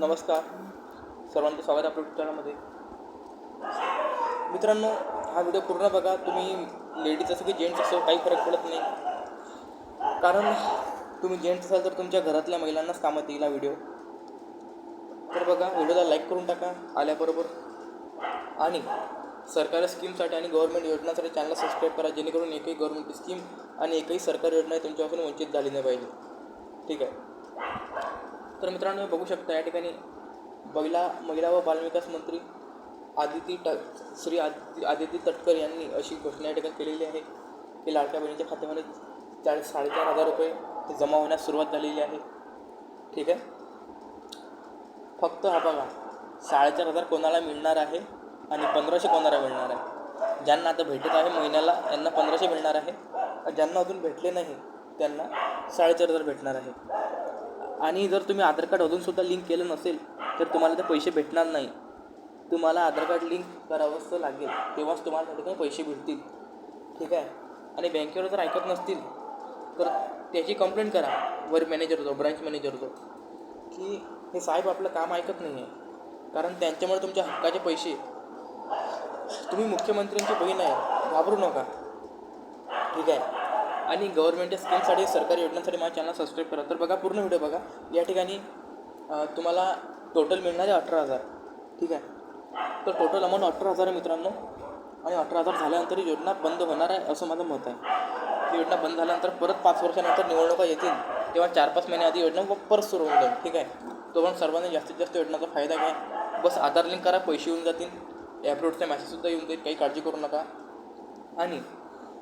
नमस्कार. सर्वांचं स्वागत आपल्या चॅनलमध्ये मित्रांनो हा व्हिडिओ पूर्ण बघा. तुम्ही लेडीज असो की जेंट्स असो काही फरक पडत नाही. कारण तुम्ही जेंट्स असाल तर तुमच्या घरातल्या महिलांनाच कामात येईल हा व्हिडिओ तर बघा व्हिडिओला लाईक करून टाका आल्याबरोबर. आणि सरकारी स्कीमसाठी आणि गव्हर्नमेंट योजनासाठी चॅनलला सबस्क्राईब करा जेणेकरून एकही गव्हर्नमेंट स्कीम आणि एकही सरकारी योजना तुमच्यापासून वंचित झाली नाही पाहिजे. ठीक आहे? तर मित्रांनो बघू शकता या ठिकाणी महिला महिला व बालविकास मंत्री आदिती ट श्री आदिती आदिती तटकर यांनी अशी घोषणा या ठिकाणी केलेली आहे की लाडक्या बहिणीच्या खात्यामध्ये चार साडेचार हजार रुपये जमा होण्यास सुरुवात झालेली आहे. ठीक आहे? फक्त हा बघा साडेचार हजार कोणाला मिळणार आहे आणि पंधराशे कोणाला मिळणार आहे? ज्यांना आता भेटत आहे महिन्याला यांना पंधराशे मिळणार आहे. ज्यांना अजून भेटले नाही त्यांना साडेचार हजार भेटणार आहे. आणि जर तुम्ही आधार कार्ड अजूनसुद्धा लिंक केलं नसेल तर तुम्हाला ते पैसे भेटणार नाही. तुम्हाला आधार कार्ड लिंक करावंच लागेल तेव्हाच तुम्हाला त्या ठिकाणी पैसे भेटतील. ठीक आहे? आणि बँकेवर जर ऐकत नसतील तर त्याची कंप्लेंट करा वर मॅनेजर जो ब्रांच मॅनेजर जो की हे साहेब आपलं काम ऐकत नाही आहे कारण त्यांच्यामुळे तुमच्या हक्काचे पैसे तुम्ही मुख्यमंत्र्यांची बहीण आहे घाबरू नका. ठीक आहे? आणि गव्हर्नमेंटच्या स्कीमसाठी सरकारी योजनांसाठी माझ्या चॅनल सबस्क्राईब करा. तर बघा पूर्ण व्हिडिओ बघा. या ठिकाणी तुम्हाला टोटल मिळणार आहे अठरा हजार. ठीक आहे? तर टोटल अमाऊंट अठरा हजार आहे मित्रांनो. आणि अठरा हजार झाल्यानंतर ही योजना बंद होणार आहे असं माझं मत आहे. ही योजना बंद झाल्यानंतर परत पाच वर्षानंतर निवडणुका येतील. तेव्हा चार पाच महिने आधी योजना व परत सुरू होऊन जाईल. ठीक आहे? तो पण सर्वांनी जास्तीत जास्त योजनाचा फायदा घ्या. बस आधार लिंक करा पैसे येऊन जातील. ॲपरोडचा मॅसेजसुद्धा येऊन जाईल. काही काळजी करू नका. आणि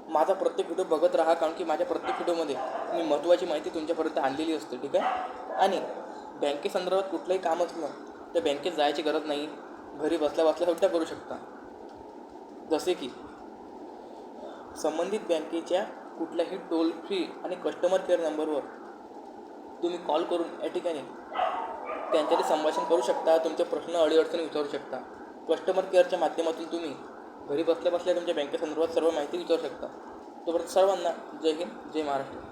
माझा प्रत्येक व्हिडिओ बघत राहा कारण की माझ्या प्रत्येक व्हिडिओमध्ये मी महत्त्वाची माहिती तुमच्यापर्यंत आणलेली असते ठीक आहे? आणि बँकेसंदर्भात कुठलंही काम असलं तर बँकेत जायची गरज नाही. घरी बसल्या बसल्या सुद्धा करू शकता. जसे की संबंधित बँकेच्या कुठल्याही टोल फ्री आणि कस्टमर केअर नंबरवर तुम्ही कॉल करून या ठिकाणी त्यांच्याशी संभाषण करू शकता. तुमचे प्रश्न अडीअडचणी विचारू शकता. कस्टमर केअरच्या माध्यमातून तुम्ही घरी बसल्या बसल्या तुमच्या बँकेसंदर्भात सर्व माहिती विचारू शकता. तोपर्यंत सर्वांना जय हिंद जय महाराष्ट्र.